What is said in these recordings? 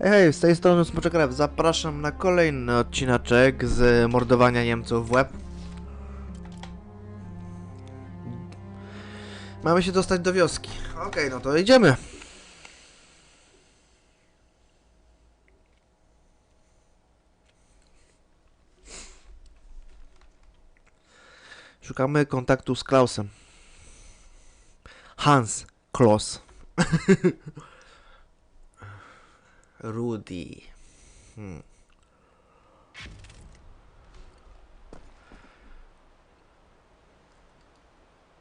Hej, z tej strony Smoczek Rew. Zapraszam na kolejny odcineczek z mordowania Niemców w łeb. Mamy się dostać do wioski. Okej, no to idziemy. Szukamy kontaktu z Klausem. Hans Klaus. Rudy. Hmm.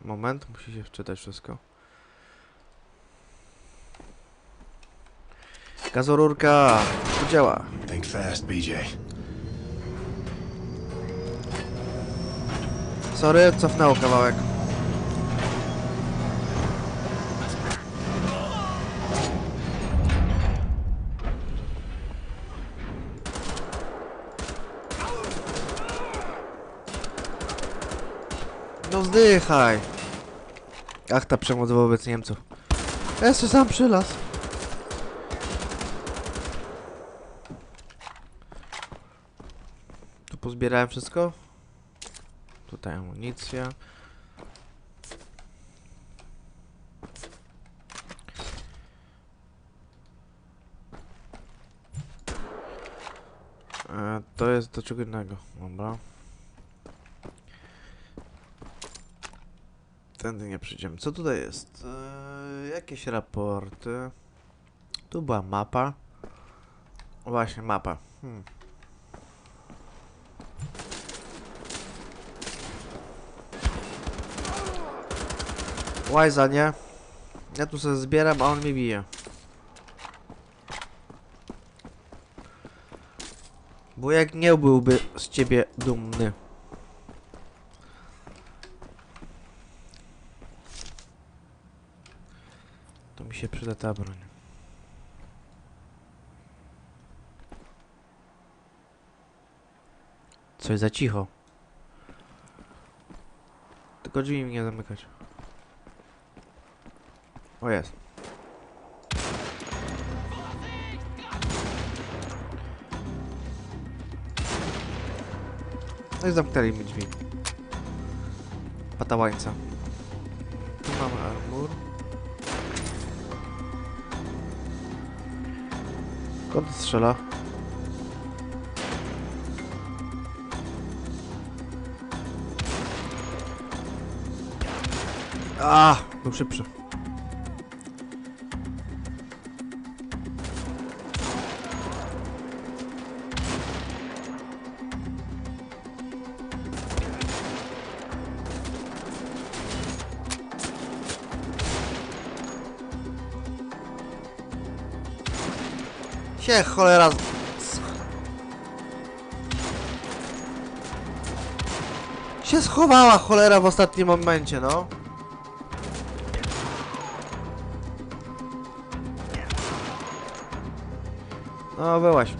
Moment, musi się wczytać wszystko. Gazorurka, to działa. Think fast, BJ. Sorry, cofnęło kawałek. Zdychaj. Ach, ta przemoc wobec Niemców. Jeszcze sam przylas. Tu pozbierałem wszystko. Tutaj amunicja. E, to jest do czego innego. Dobra. Tędy nie przyjdziemy. Co tutaj jest? E, jakieś raporty. Tu była mapa. Właśnie, mapa. Hmm. Łajza, nie? Ja tu sobie zbieram, a on mi bije. Bo jak nie byłby z ciebie dumny. Się przyda ta broń. Za cicho. Tylko drzwi mi nie zamykać. O jest. No i zamknęli mi drzwi. Patałańca. Kod strzela. A, był szybszy. Się cholera... Się schowała cholera w ostatnim momencie, no. No, byłaś.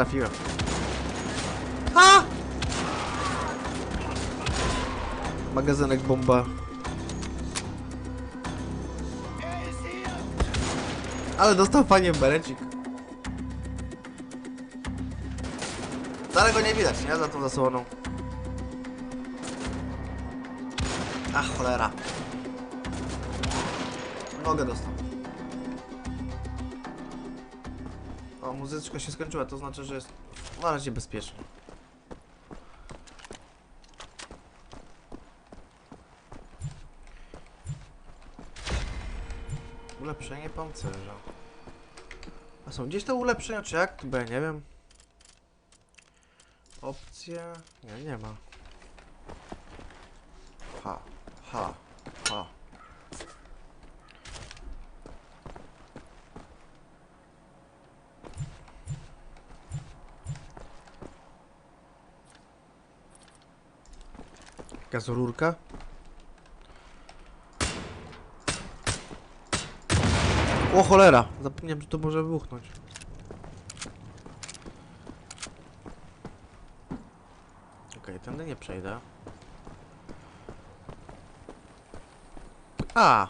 Trafiłem. Ha! Magazynek bomba. Ale dostał fajnie berecik. Wcale go nie widać, nie? Za tą zasłoną. Ach, cholera. Nogę dostał. O, muzyczka się skończyła, to znaczy, że jest na razie bezpiecznie. Ulepszenie pancerza. A są gdzieś te ulepszenia, czy jak? Ja nie wiem. Opcje... Nie, nie ma. Ha, ha. Gazorurka. O cholera! Zapomniałem, że to może wybuchnąć. Okej, okay, tędy nie przejdę. A!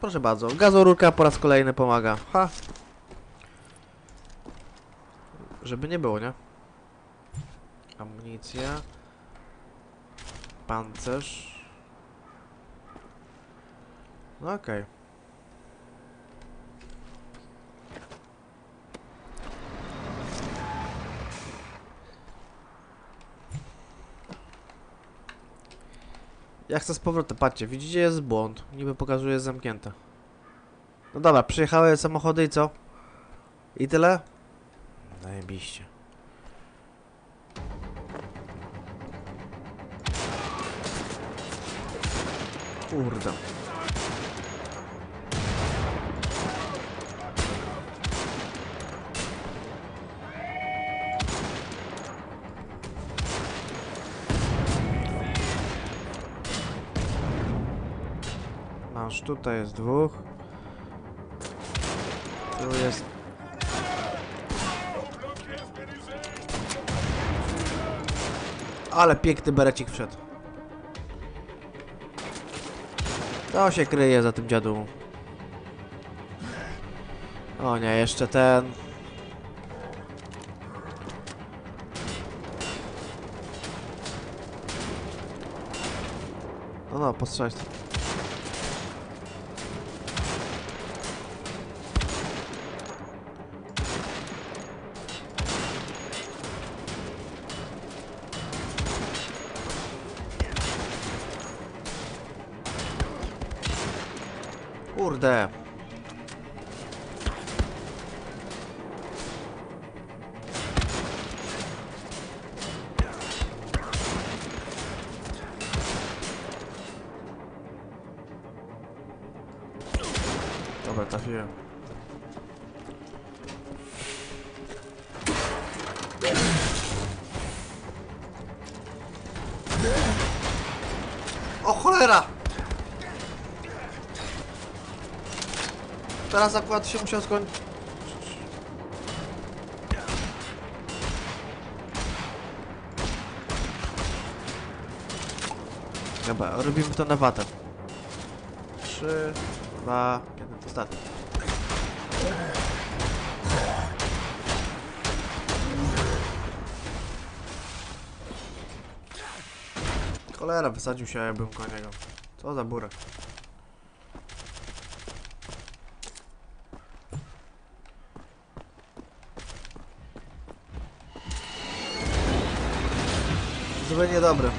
Proszę bardzo, gazorurka po raz kolejny pomaga. Ha! Żeby nie było, nie? Amunicja. Pancerz. No okej. Ja chcę z powrotem, patrzcie, widzicie, jest błąd. Niby pokazuje jest zamknięte. No dobra, przyjechały samochody i co? I tyle? Zajebiście. Kurde. Masz, tutaj jest dwóch. Tu jest... Ale piękny berecik wszedł. To się kryje za tym dziadu. O nie, jeszcze ten. No no, postrzelać Kurde. Dobra, trafiłem. O cholera! Teraz akurat się musiał skończyć. Dobra, robimy to na watę. 3, 2, 1, ostatni. Cholera, wysadził się, jakbym koło niego. Co za burek. Złe niedobre.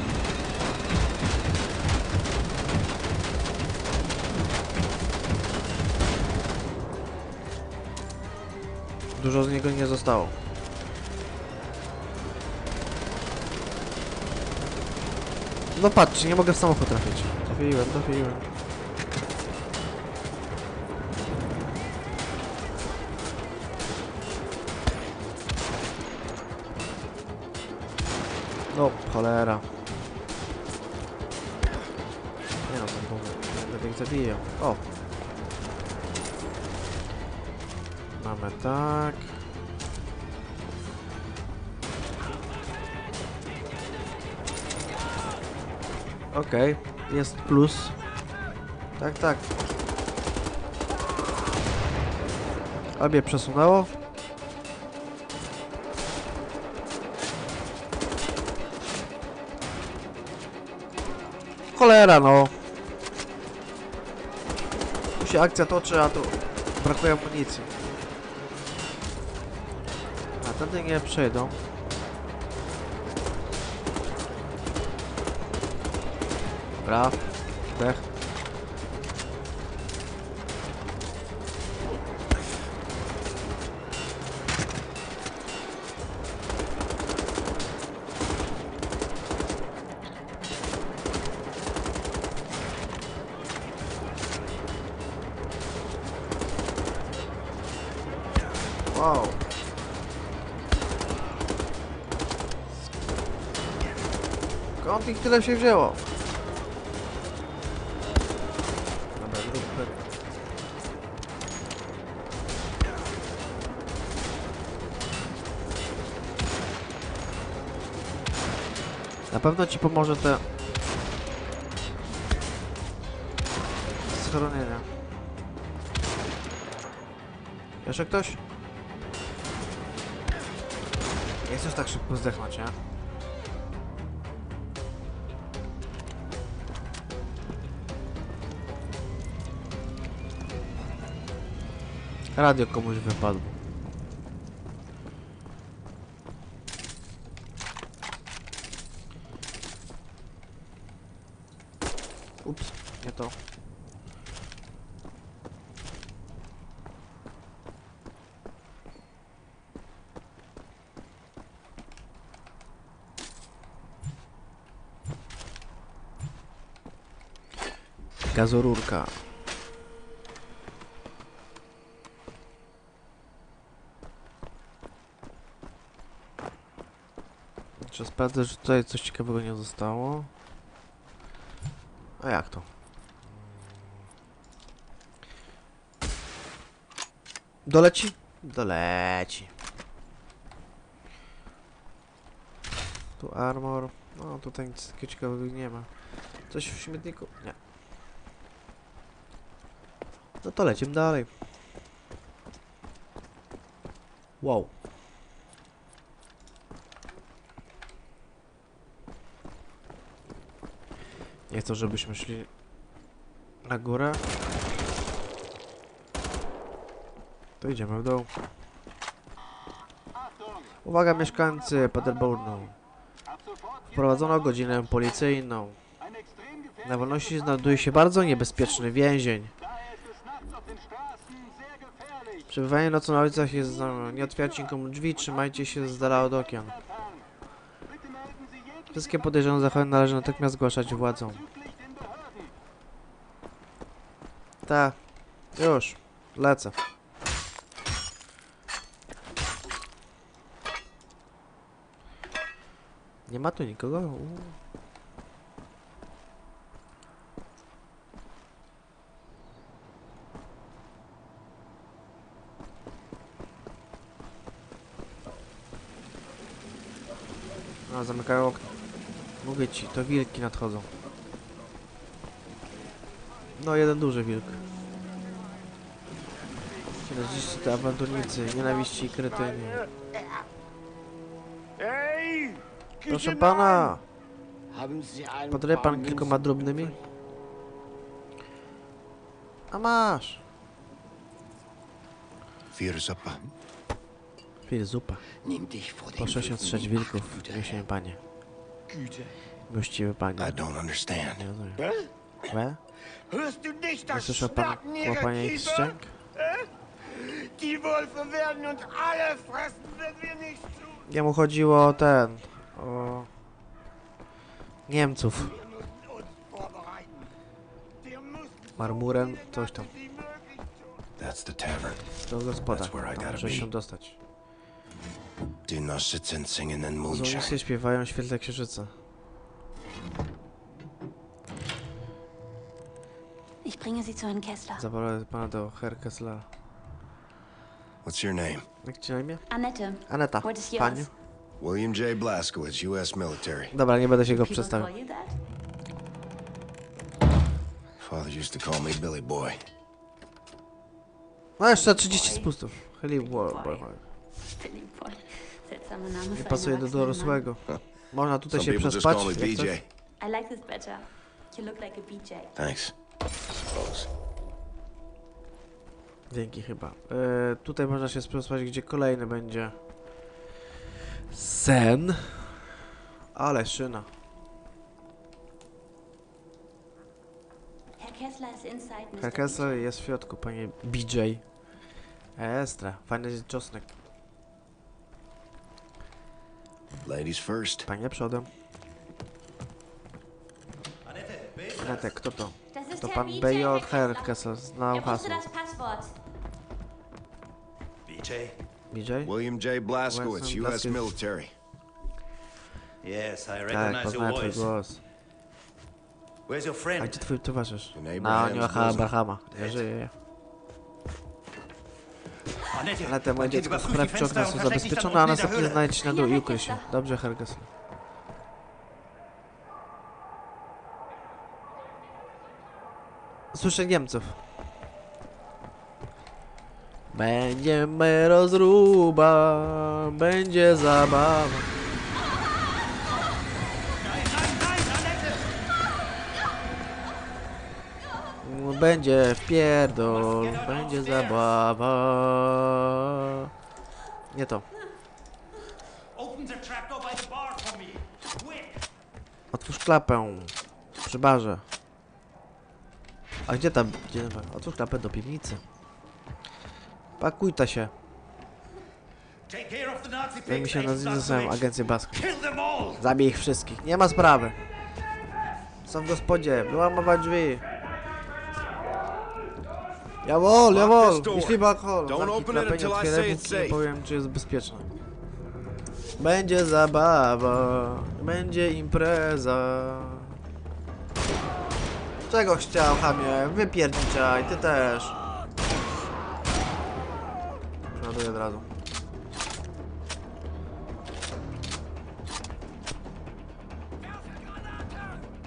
Dużo z niego nie zostało. No patrzcie, nie mogę w samochód trafić. Trafiłem, trafiłem. Cholera. Nie no, bomby. Będę ich zabijał. O! Mamy tak. Okej, jest plus. Tak, tak. Obie przesunęło. Cholera no. Tu się akcja toczy, a tu brakuje amunicji. A tędy nie przejdą. Dobra. Dech. Wow. Skąd ich tyle się wzięło? Na pewno ci pomoże te... Schronienia. Jeszcze ktoś? Chcesz tak szybko zdechnąć, nie? Radio komuś wypadło. Ups, nie to. Gazorurka. Czy sprawdzę, że tutaj coś ciekawego nie zostało? A jak to? Doleci? Doleci. Tu armor. No tutaj nic takiego ciekawego nie ma. Coś w śmietniku? Nie. No to lecimy dalej. Wow. Nie chcę, żebyśmy szli na górę. To idziemy w dół. Uwaga mieszkańcy Paderbornu. Wprowadzono godzinę policyjną. Na wolności znajduje się bardzo niebezpieczny więzień. Przebywanie nocą na ulicach jest za... Nie otwierajcie nikomu drzwi, trzymajcie się z dala od okien. Wszystkie podejrzane zachowania należy natychmiast zgłaszać władzom. Tak. Już. Lecę. Nie ma tu nikogo? Uuu. A, zamykają okno. Mówię ci, to wilki nadchodzą. No, jeden duży wilk. Ci te awanturnicy, nienawiści i kretyni. Proszę pana, podaje pan kilkoma drobnymi? A masz. Vierzupa. Chwil, zupa. Proszę się in wilków, Herr. panie. Güte. Miłościwy panie. Nie rozumiem. We? Nie słyszał pan łapania ich szczęk? Tun. Jemu chodziło o ten... o... Niemców. Viele coś tam. To gospoda. Tam be. się dostać. Dynositzen singing and moonshine. Żołnierze śpiewają świetle księżyca. Ich bringe Sie zu Herrn Kessler. Zabrałem pana do Herkesla. What's your name? Jak ci na imię? Annette. Aneta. What is Pani? yours? William J. Blaskowitz, U.S. military. Dobra, nie będę się go przedstawiał. Father used to call me Billy Boy. No jeszcze 30 spustów. Boy. Billy Boy. Nie pasuje do dorosłego. Można tutaj się przespać. jak BJ. chcesz. Mann. I like this better. You look like a BJ. Thanks. Suppose. Dzięki chyba. E, tutaj można się przespać, gdzie kolejny będzie. Sen. Ale szyna. Herr Kessler is inside, Mr. Herkesel jest w środku, panie BJ. Estra, fajny czosnek. Ladies first. Panie przodem. Anete, kto to? Das ist To Herr pan BJ, BJ Herr Kessler. Herkesel, znał Er wusste hasło. das Passwort. BJ? BJ? William J. Blaskowitz, Wilson U.S. Blaskowitz. military. Yes, I Tak, recognize your poznałem twój voice. głos. Where's your A friend? gdzie twój towarzysz? In Na Abraham's anioła bosom. Abrahama. Nie żyje. Lata moje dziecko, sprawdź czy okna są zabezpieczone, no a następnie znajdź na dół i ukryj się. Dobrze, Hergeson. Słyszę Niemców. Będziemy rozruba, będzie zabawa. Będzie wpierdol, będzie zabawa. Nie to. Otwórz klapę. Przy barze. A gdzie tam? Gdzie, otwórz klapę do piwnicy. Pakuj ta się. Zajmij się nazwiskiem agencję all! Zabij ich wszystkich. Nie ma sprawy. Są w gospodzie. Wyłamować drzwi. Jawol, jawol. this door. Jeśli alkohol. Don't Zamknij open it klapę, nie until I otwieraj, say póki it's nie safe. powiem, czy jest bezpieczne. Będzie zabawa. Będzie impreza. Czego chciał, chamie? Wypierdziczaj, ty też. Przeładuję od razu.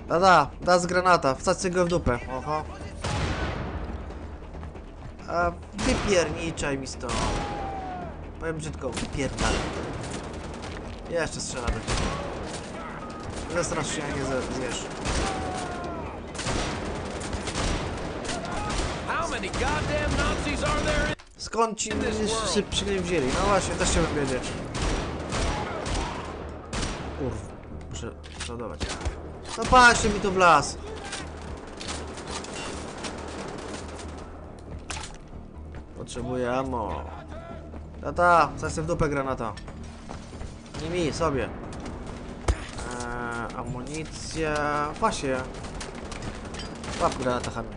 Da, da, da z granata, wsadźcie go w dupę. Oho. A wypierniczaj mi stąd. Powiem brzydko, wypierdalaj. Jeszcze strzela do ciebie. Zestrasz się, a nie zjesz. Skąd ci przy nim wzięli? No właśnie, też chciałbym wiedzieć. Kurwa, muszę przodować. No patrzcie mi tu w las. Potrzebuję ammo. Tata, zasy w dupę granata. Nie mi, sobie. Eee, amunicja... Właśnie. Łap granata, chamie.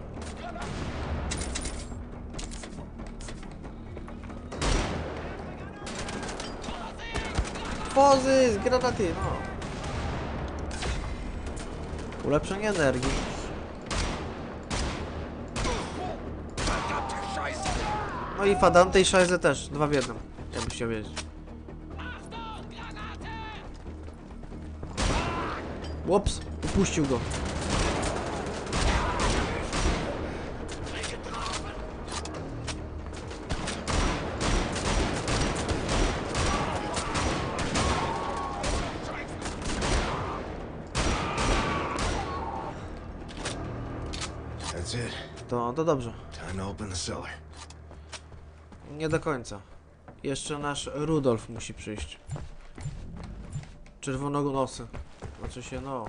Pozy, granaty, no. Ulepszenie energii. No i Fadante i Szajze też, dwa w jednym, jakbyś chciał wiedzieć. Łops, upuścił go. To, to dobrze. Time to open the cellar. Nie do końca. Jeszcze nasz Rudolf musi przyjść. Czerwononosy. Znaczy się no.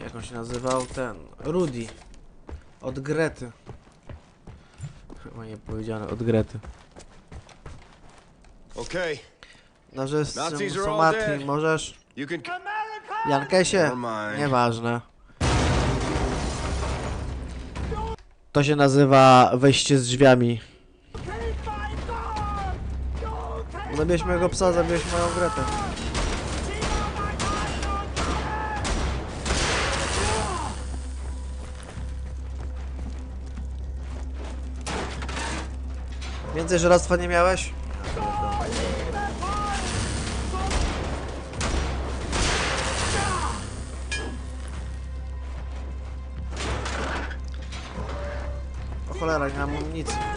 Jak on się nazywał? Ten. Rudy. Od Grety. Chyba nie powiedziane, od Grety. Okay, No, że z Nazis są martwi, możesz... Jankesie? Nieważne. To się nazywa wejście z drzwiami. Zabiłeś mojego psa, zabiłeś moją Gretę. Więcej żerastwa nie miałeś? O cholera, nie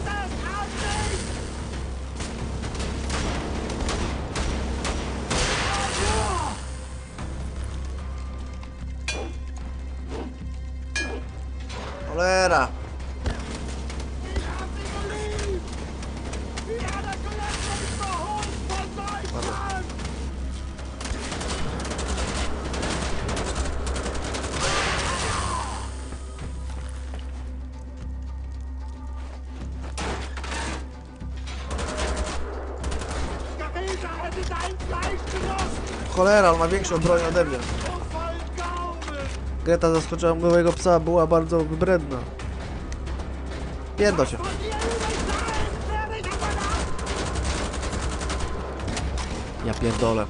Cholera, on ma większą broń ode mnie. Greta zaskoczyła mojego psa, była bardzo wybredna. Pierdol się. Ja pierdolę.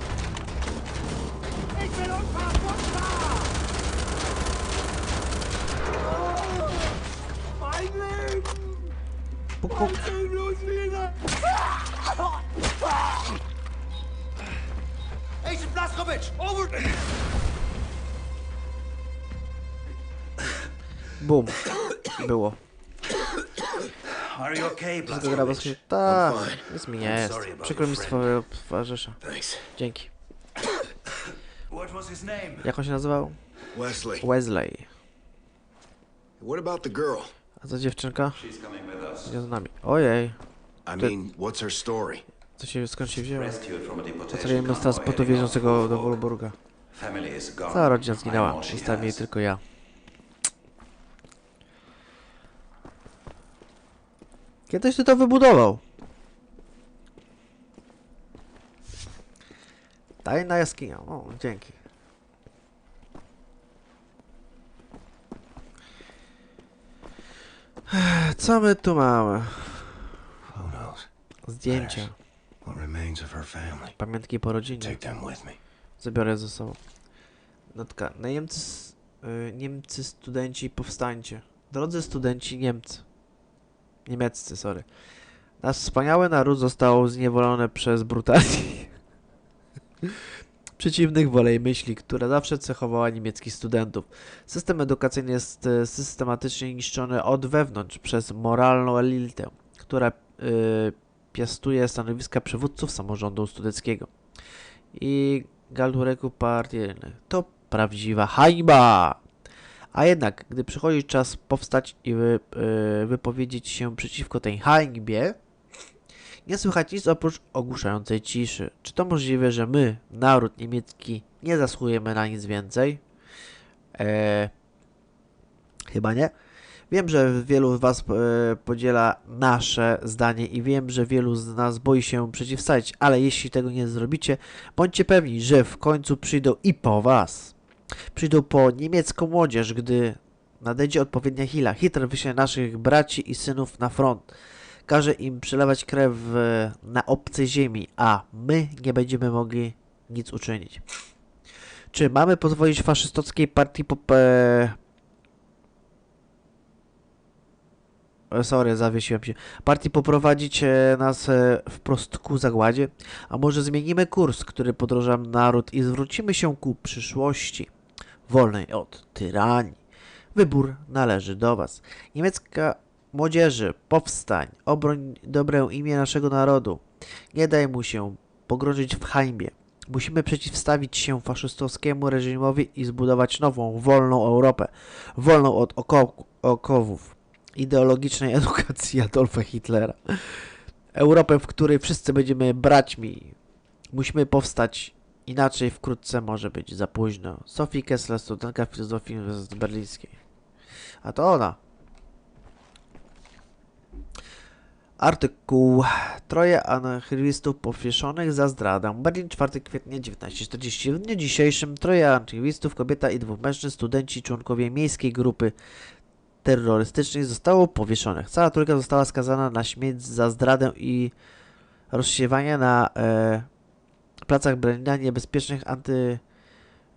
Are you okay, bez... Tak, nic mi nie jest. Przykro mi swojego towarzysza. Dzięki. Jak on się nazywał? Wesley. Wesley. What about the girl? A co dziewczynka? Idzie z nami. Ojej. I mean, what's her story? Co się, skąd się wzięło? Rescued from a deportation Potrzebujemy camp teraz by po to heading off wierzącego to do. Wolburga. Cała rodzina zginęła. Zostawił jej tylko ja. Kiedyś ty to wybudował. Tajna jaskinia. O, dzięki. Co my tu mamy? Zdjęcia. Pamiątki po rodzinie. Zabiorę ze sobą. Notka. Na Niemcy, y, Niemcy studenci powstańcie. Drodzy studenci Niemcy. Niemieccy, sorry. Nasz wspaniały naród został zniewolony przez brutalizm przeciwnych wolej myśli, która zawsze cechowała niemieckich studentów. System edukacyjny jest e, systematycznie niszczony od wewnątrz przez moralną elitę, która y, piastuje stanowiska przywódców samorządu studenckiego i galdureku partyjnych. To prawdziwa hańba! A jednak, gdy przychodzi czas powstać i wy, y, wypowiedzieć się przeciwko tej hańbie, nie słychać nic oprócz ogłuszającej ciszy. Czy to możliwe, że my, naród niemiecki, nie zasługujemy na nic więcej? Eee, chyba nie. Wiem, że wielu z Was e, podziela nasze zdanie i wiem, że wielu z nas boi się przeciwstawić, ale jeśli tego nie zrobicie, bądźcie pewni, że w końcu przyjdą i po Was. Przyjdą po niemiecką młodzież, gdy nadejdzie odpowiednia chwila. Hitler wyśle naszych braci i synów na front. Każe im przelewać krew e, na obcej ziemi, a my nie będziemy mogli nic uczynić. Czy mamy pozwolić faszystowskiej partii pop... E, E, Sorry, zawiesiłem się. Partii poprowadzić nas e, wprost ku zagładzie? A może zmienimy kurs, który podąża naród i zwrócimy się ku przyszłości, wolnej od tyranii? Wybór należy do Was. Niemiecka młodzieży, powstań, obroń dobre imię naszego narodu. Nie daj mu się pogrążyć w hańbie. Musimy przeciwstawić się faszystowskiemu reżimowi i zbudować nową, wolną Europę. Wolną od oko- okowów ideologicznej edukacji Adolfa Hitlera. Europę, w której wszyscy będziemy braćmi. Musimy powstać, inaczej wkrótce może być za późno. Sophie Kessler, studentka filozofii z berlińskiej. A to ona. Artykuł. Troje anarchistów powieszonych za zdradę. Berlin, 4 kwietnia 1940. W dniu dzisiejszym troje anarchistów, kobieta i dwóch mężczyzn, studenci, członkowie miejskiej grupy terrorystycznych zostało powieszonych. Cała trójka została skazana na śmierć za zdradę i rozsiewanie na e, placach Berlina niebezpiecznych anty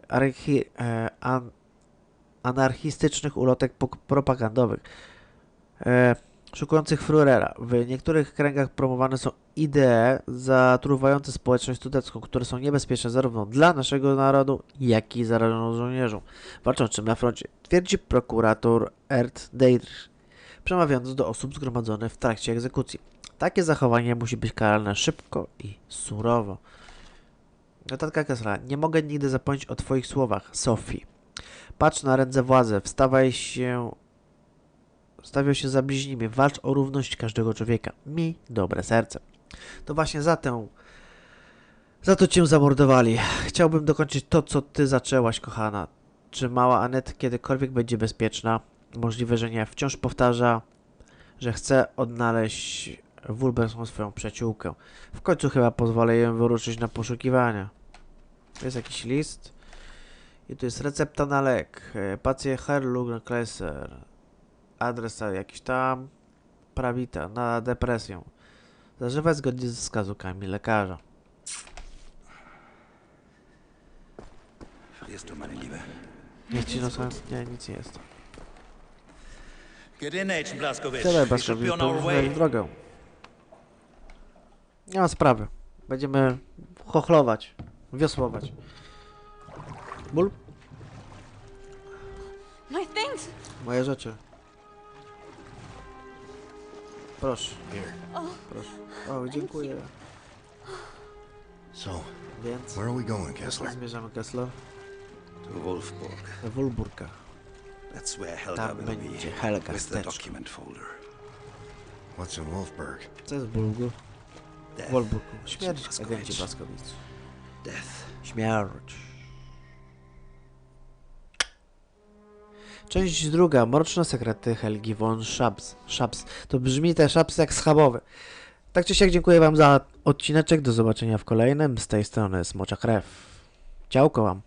archi, e, an, anarchistycznych ulotek propagandowych e, szukujących Führera. W niektórych kręgach promowane są idee zatruwające społeczność studencką, które są niebezpieczne zarówno dla naszego narodu, jak i zarażoną żołnierzom walczącym na froncie, twierdzi prokurator Ert Deidrich, przemawiając do osób zgromadzonych w trakcie egzekucji. Takie zachowanie musi być karane szybko i surowo. Notatka Kessler. Nie mogę nigdy zapomnieć o Twoich słowach, Sophie. Patrz na ręce władzy, wstawaj się... Stawiał się za bliźnimi, walcz o równość każdego człowieka. Miej dobre serce. To właśnie za tę... Za to cię zamordowali. Chciałbym dokończyć to, co ty zaczęłaś, kochana. Czy mała Anet kiedykolwiek będzie bezpieczna? Możliwe, że nie. Wciąż powtarza, że chce odnaleźć Wulberson swoją przyjaciółkę. W końcu chyba pozwolę jej wyruszyć na poszukiwania. Tu jest jakiś list. I tu jest recepta na lek. E, Pacjent Herlug Klesser. Adres jakiś tam. Prawita na depresję. Zażywać zgodnie ze wskazówkami lekarza. Du, meine Liebe. Niech ci no Nie, nic nie jest. Get in. Tyle poruszyłem way. drogę. Nie ma sprawy. Będziemy chochlować, wiosłować. Ból? My things! Moje rzeczy. Proszę, Here. proszę. O, dziękuję. So, Więc, where are we going, Kessler? zmierzamy, Kessler? To Wolfburg. Do Wolburga. That's where Helga Tam will będzie be. Helga With the document folder. What's in Wolfburg? Co jest w Bulgu? W Wolburgu. Śmierć Blaskowicz. Blaskowic. Death. Śmierć. Część druga. Mroczne sekrety Helgi von Schabs. Schabs. To brzmi te Schabs jak schabowy. Tak czy siak dziękuję wam za odcineczek. Do zobaczenia w kolejnym. Z tej strony Smocza Krew. Ciałko wam.